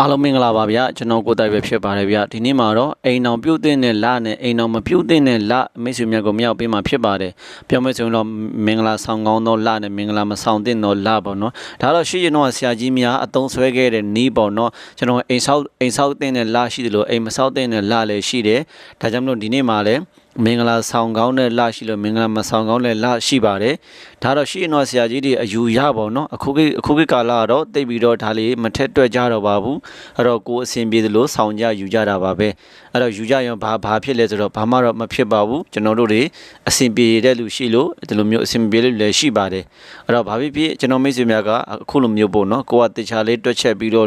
အားလုံးမင်္ဂလာပါဗျာကျွန်တော်ကိုယ်တိုင်ပဲဖြစ်ပါတယ်ဗျာဒီနေ့မှာတော့အိမ်အောင်ပြုတ်တဲ့နဲ့လနဲ့အိမ်အောင်မပြုတ်တဲ့နဲ့လမိတ်ဆွေများကိုမြောက်ပေးမှာဖြစ်ပါတယ်ပြောမယ်ဆိုရင်တော့မင်္ဂလာဆောင်ကောင်းသောလနဲ့မင်္ဂလာမဆောင်တဲ့သောလပေါ့နော်ဒါတော့ရှိရင်တော့ဆရာကြီးများအသုံးဆွဲခဲ့တဲ့နီးပေါ့နော်ကျွန်တော်အိမ်ဆောက်အိမ်ဆောက်တဲ့နဲ့လရှိတယ်လို့အိမ်မဆောက်တဲ့နဲ့လလည်းရှိတယ်ဒါကြောင့်မလို့ဒီနေ့မှာလည်း မင်္ဂလာဆောင်ကောင်းတဲ့လရှိလို့မင်္ဂလာမဆောင်ကောင်းတဲ့လရှိပါတယ်ဒါတော့ရှိရင်တော့ဆရာကြီးတွေအယူရပါတော့အခုခေတ်အခုခေတ်ကာလကတော့တိတ်ပြီးတော့ဒါလေးမထက်တွက်ကြတော့ပါဘူးအဲ့တော့ကိုယ်အစဉ်ပြေသလိုဆောင်ကြယူကြတာပါပဲအဲ့တော့ယူကြရင်ဘာဘာဖြစ်လဲဆိုတော့ဘာမှတော့မဖြစ်ပါဘူးကျွန်တော်တို့တွေအစဉ်ပြေတဲ့လူရှိလို့ဒီလိုမျိုးအစဉ်ပြေတဲ့လူလည်းရှိပါတယ်အဲ့တော့ဘာဖြစ်ဖြစ်ကျွန်တော်မိတ်ဆွေများကအခုလိုမျိုးပေါ့နော်ကိုကတခြားလေးတွက်ချက်ပြီးတော့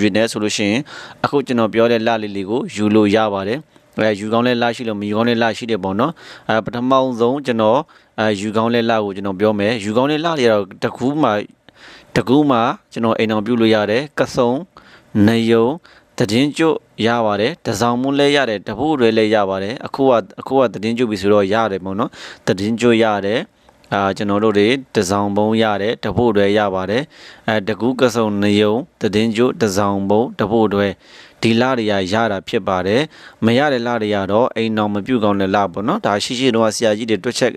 ယူနေဆိုလို့ရှိရင်အခုကျွန်တော်ပြောတဲ့လလေးလေးကိုယူလို့ရပါတယ် အဲယူကောင်းလဲလာရှိလို့မယူကောင်းလဲလာရှိတယ်ပေါ့နော်အဲပထမဆုံးကျွန်တော်အဲယူကောင်းလဲလာကိုကျွန်တော်ပြောမယ်ယူကောင်းလဲလာတွေကတော့တကူးမှတကူးမှကျွန်တော်အိမ်အောင်ပြုတ်လို့ရတယ်ကဆုံနယုံတည်င်းကျွတ်ရပါတယ်တစောင်းမွန်းလဲရတယ်တပုတ်တွေလည်းရပါတယ်အခုကအခုကတည်င်းကျွတ်ပြီဆိုတော့ရတယ်ပေါ့နော်တည်င်းကျွတ်ရတယ်အာကျွန်တော်တို့တွေတစောင်းပုံးရတယ်တပုတ်တွေရပါတယ်အဲတကူးကဆုံနယုံတည်င်းကျွတ်တစောင်းပုံးတပုတ်တွေ ဒီလတွေကရတာဖြစ်ပါတယ်မရတဲ့လတွေကတော့အိမ်တော်မပြုတ်ကောင်းတဲ့လပေါ့နော်ဒါရှိရှိတော့ဆရာကြီးတွေတွက်ချက်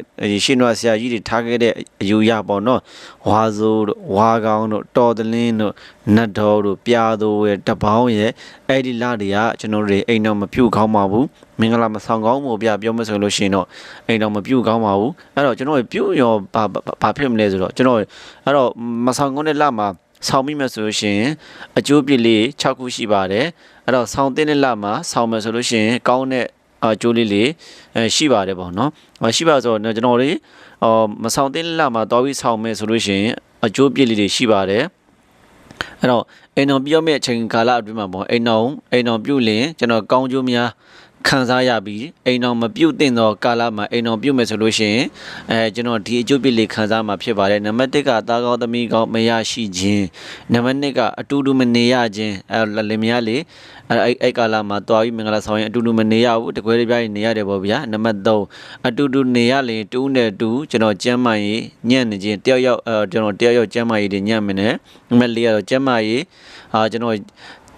ရှိတော့ဆရာကြီးတွေထားခဲ့တဲ့အယူရပေါ့နော်ဝါဆိုးတို့ဝါကောင်းတို့တော်တလင်းတို့နတ်တော်တို့ပြားတို့ရဲ့တပေါင်းရဲ့အဲ့ဒီလတွေကကျွန်တော်တို့အိမ်တော်မပြုတ်ကောင်းပါဘူးမင်္ဂလာမဆောင်ကောင်းမို့ပြပြောမဆိုလို့ရှိရင်တော့အိမ်တော်မပြုတ်ကောင်းပါဘူးအဲ့တော့ကျွန်တော်ပြုတ်ရောဘာဘာဖြစ်မလဲဆိုတော့ကျွန်တော်အဲ့တော့မဆောင်ကောင်းတဲ့လမှာ ဆောင်းမိမယ်ဆိုလို့ရှိရင်အကျိုးပြစ်လေး6ခုရှိပါတယ်အဲ့တော့ဆောင်းတဲ့လမှာဆောင်းမယ်ဆိုလို့ရှိရင်ကောင်းတဲ့အကျိုးလေးလေးအဲရှိပါတယ်ပေါ့နော်ရှိပါဆိုတော့ကျွန်တော်တို့အော်မဆောင်တဲ့လမှာတော်ပြီးဆောင်းမယ်ဆိုလို့ရှိရင်အကျိုးပြစ်လေးတွေရှိပါတယ်အဲ့တော့အိမ်တော်ပြောမဲ့အချိန်ကာလအတွင်းမှာပေါ့အိမ်တော်အိမ်တော်ပြုတ်လင်ကျွန်တော်ကောင်းကျိုးများ ခံစားရပြီးအိမ်တော်မပြုတ်တင်သောကာလမှာအိမ်တော်ပြုတ်မယ်ဆိုလို့ရှိရင်အဲကျွန်တော်ဒီအကျိုးပြလေးခံစားမှာဖြစ်ပါတယ်နံပါတ်1ကသားကောင်းသမီးကောင်းမရရှိခြင်းနံပါတ်2ကအတူတူမနေရခြင်းအဲလင်မယားလေးအဲအဲ့အဲ့ကာလမှာတွားပြီးမင်္ဂလာဆောင်ရင်အတူတူမနေရဘူးတကွဲတပြားနေရတယ်ပေါ့ဗျာနံပါတ်3အတူတူနေရရင်တူးနဲ့တူကျွန်တော်ကျမ်းမာရေးညံ့နေခြင်းတယောက်ယောက်အဲကျွန်တော်တယောက်ယောက်ကျမ်းမာရေးတွေညံ့မနေနံပါတ်4ကတော့ကျမ်းမာရေးအာကျွန်တော်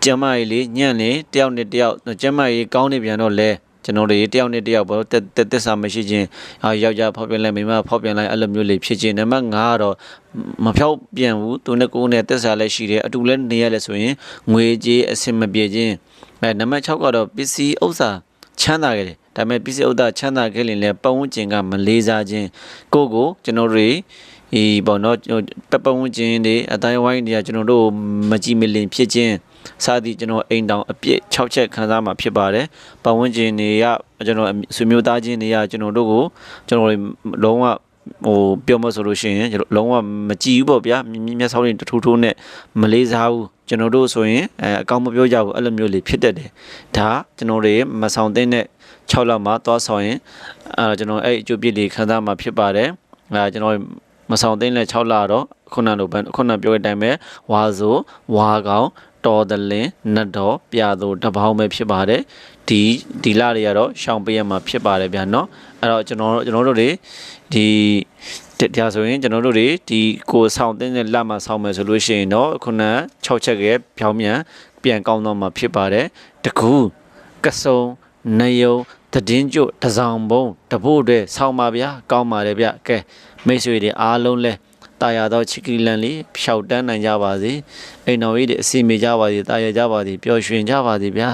ကျမ်းမာရေးလေးညံ့နေတယောက်နဲ့တယောက်ကျမ်းမာရေးကောင်းနေပြန်တော့လဲကျွန်တော်တွေတယောက်နဲ့တယောက်ပေါ့တက်တက်သစ္စာမရှိခြင်းအာယောက်ျားဖောက်ပြန်လိုက်မိန်းမဖောက်ပြန်လိုက်အဲ့လိုမျိုးလေးဖြစ်ခြင်းနံပါတ်5ကတော့မဖြောက်ပြန်ဘူးသူနဲ့ကိုယ်နဲ့သစ္စာလည်းရှိတယ်အတူလည်းနေရလဲဆိုရင်ငွေကြေးအဆင်မပြေခြင်းအဲနံပါတ်6ကတော့ပစ္စည်းဥစ္စာချမ်းသာခဲ့တယ်ဒါပေမဲ့ပစ္စည်းဥစ္စာချမ်းသာခဲ့ရင်လည်းပတ်ဝန်းကျင်ကမလေးစားခြင်းကိုကိုကျွန်တော်တွေဒီပေါ့နော်ပပဝန်းကျင်တွေအတိုင်းဝိုင်းတွေကကျွန်တော်တို့မကြည်မလင်ဖြစ်ခြင်း စသည်ကျွန်တော်အိမ်တောင်အပြည့်6ချက်ခံစားမှာဖြစ်ပါတယ်ပတ်ဝန်းကျင်တွေကကျွန်တော်ဆွေမျိုးသားချင်းတွေကကျွန်တော်တို့ကိုကျွန်တော်လုံးဝဟိုပြောမဆိုလို့ရှိရင်လုံးဝမကြည့်ဘူးပေါ့ဗျာမျက်စောင်းတွေတထူးထိုးနဲ့မလေးစားဘူးကျွန်တော်တို့ဆိုရင်အဲအကောင့်မပြောကြဘူးအဲ့လိုမျိုးလေးဖြစ်တတ်တယ်ဒါကျွန်တော်တွေမဆောင်တဲ့နဲ့6လောက်မှသွားဆောင်ရင်အဲကျွန်တော်အဲ့အကျိုးပြည့်လေးခံစားမှာဖြစ်ပါတယ်အဲကျွန်တော်မဆောင်သိန်းလဲ6လတော့ခုနလိုခုနပြောတဲ့အတိုင်းပဲဝါဆိုဝါကောင် တော်တလင်းနတ်တော်ပြာသူတပေါင်းပဲဖြစ်ပါတယ်ဒီဒီလတွေကတော့ရှောင်းပေးရမှာဖြစ်ပါတယ်ဗျာနော်အဲ့တော့ကျွန်တော်ကျွန်တော်တို့တွေဒီတရားဆိုရင်ကျွန်တော်တို့တွေဒီကိုဆောင်တဲ့လမှာဆောင်မယ်ဆိုလို့ရှိရင်တော့ခုန6ချက်ကဖြောင်းမြန်ပြန်ကောင်းတော့မှာဖြစ်ပါတယ်တကူကဆုံနယုံတည်င်းကျွတ်တစောင်ဘုံတဖို့တွေဆောင်းပါဗျာကောင်းပါတယ်ဗျကဲမိတ်ဆွေတွေအားလုံးလဲ တာယာသောချစ်ကီလန်လေးဖြောက်တန်းနိုင်ကြပါစေအိမ်တော်ကြီးတွေအစီမေကြပါစေတာယာကြပါစေပျော်ရွှင်ကြပါစေဗျာ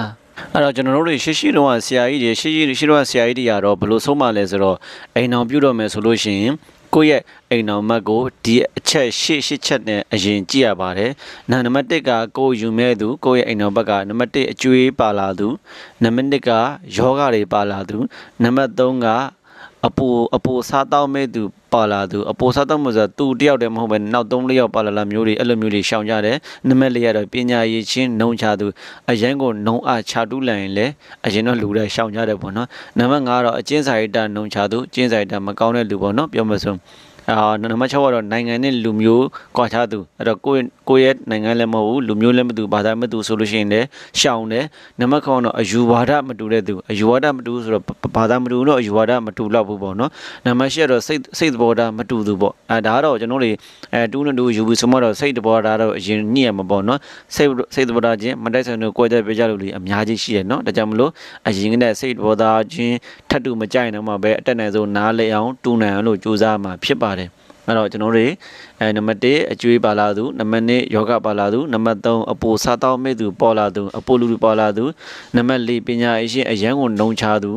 အဲ့တော့ကျွန်တော်တို့တွေရှိရှိတော့ဆရာကြီးတွေရှိရှိရှိတော့ဆရာကြီးတွေကတော့ဘယ်လိုဆုံးမလဲဆိုတော့အိမ်တော်ပြုတော့မယ်ဆိုလို့ရှိရင်ကိုယ့်ရဲ့အိမ်တော်မက်ကိုဒီအချက်ရှေ့ရှစ်ချက်နဲ့အရင်ကြည့်ရပါတယ်။နာနံပါတ်1ကကိုယူမဲ့သူကိုယ့်ရဲ့အိမ်တော်ဘက်ကနံပါတ်1အကျွေးပါလာသူနံပါတ်2ကယောဂတွေပါလာသူနံပါတ်3က အပူအပူစားတောက်မဲ့သူပါလာသူအပူစားတောက်မှုဆိုသူတယောက်တည်းမဟုတ်ပဲနောက်၃လျောက်ပါလာလာမျိုးတွေအဲ့လိုမျိုးတွေရှောင်ကြတယ်နံပါတ်၄ကတော့ပညာရည်ချင်းနှုံချသူအရင်ကိုနှုံအားချတူးလိုက်ရင်လည်းအရင်တော့လူတွေရှောင်ကြတယ်ပေါ့နော်နံပါတ်၅ကတော့အကျဉ်းစာရိတ္တနှုံချသူကျဉ်းစာရိတ္တမကောင်းတဲ့လူပေါ့နော်ပြောမဆုံး အာနံပါတ်6ကတော့နိုင်ငံနဲ့လူမျိုးကွာခြားသူအဲ့တော့ကိုယ့်ကိုယ့်ရဲ့နိုင်ငံလည်းမဟုတ်ဘူးလူမျိုးလည်းမတူဘာသာမတူဆိုလို့ရှိရင်လည်းရှောင်တယ်နံပါတ်9ကတော့အယူဝါဒမတူတဲ့သူအယူဝါဒမတူဆိုတော့ဘာသာမတူတော့အယူဝါဒမတူတော့ဘူးပေါ့နော်နံပါတ်10ကတော့စိတ်စိတ်သဘောထားမတူသူပေါ့အဲဒါကတော့ကျွန်တော်တို့အဲတူးနဲ့တူယူပြီးဆိုမှတော့စိတ်သဘောထားတော့အရင်ညှိရမှာပေါ့နော်စိတ်စိတ်သဘောထားချင်းမတိုက်ဆိုင်လို့ကိုယ်ကြပြကြလို့လေအများကြီးရှိတယ်နော်ဒါကြောင့်မလို့အရင်ကတည်းကစိတ်သဘောထားချင်းထပ်တူမကြိုက်တော့မှပဲအတက်နိုင်ဆုံးနားလည်အောင်တူနိုင်အောင်လို့ကြိုးစားမှာဖြစ်ပါတယ် အဲ့တော့ကျွန်တော်တို့အဲနံပါတ်1အကျွေးပါလာသူနံပါတ်2ယောဂပါလာသူနံပါတ်3အပိုစားတောင်းမဲ့သူပေါ်လာသူအပိုလူလူပေါ်လာသူနံပါတ်4ပညာအရှင်အရန်ကိုနှုံချသူ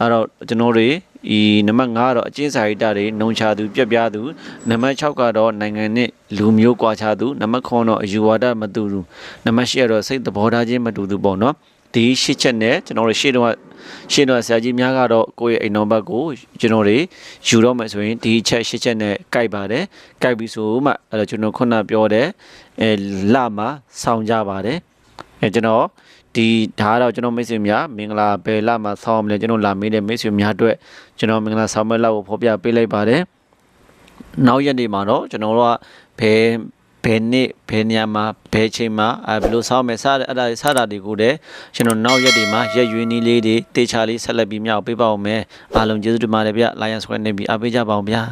အဲ့တော့ကျွန်တော်တို့ဤနံပါတ်5ကတော့အကျဉ်းစာရိတ္တတွေနှုံချသူပြက်ပြားသူနံပါတ်6ကတော့နိုင်ငံနဲ့လူမျိုးကွာခြားသူနံပါတ်9တော့အယူဝါဒမတူသူနံပါတ်10ကတော့စိတ်သဘောထားချင်းမတူသူပေါ့နော် ဒီရှစ်ချက်နဲ့ကျွန်တော်တို့ရှေ့တော့ရှင်းတော့ဆရာကြီးများကတော့ကိုယ့်ရဲ့အိမ်တော်ဘက်ကိုကျွန်တော်တွေယူတော့မယ်ဆိုရင်ဒီအချက်ရှစ်ချက်နဲ့ကြိုက်ပါတယ်ကြိုက်ပြီဆိုမှအဲ့တော့ကျွန်တော်ခုနပြောတဲ့အဲလမှာစောင်းကြပါတယ်အဲကျွန်တော်ဒီဒါကတော့ကျွန်တော်မိတ်ဆွေများမင်္ဂလာဘယ်လမှာစောင်းမလဲကျွန်တော်လာမေးတဲ့မိတ်ဆွေများအတွက်ကျွန်တော်မင်္ဂလာဆောင်မဲ့လောက်ကိုဖော်ပြပေးလိုက်ပါတယ်နောက်ရက်နေ့မှာတော့ကျွန်တော်တို့ကဘယ် ဘယ်နေ့ဘယ်နေရာမှာဘယ်ချိန်မှာအဲဘယ်လိုဆောင်းမယ်စတဲ့အဲ့ဒါစတာတွေကိုလည်းကျွန်တော်နောက်ရက်တွေမှာရက်ရွေးနည်းလေးတွေတေချာလေးဆက်လက်ပြီးမြောက်ပေးပါအောင်မယ်အားလုံးကျေးဇူးတင်ပါတယ်ဗျ Lion Square နေပြီးအားပေးကြပါအောင်ဗျာ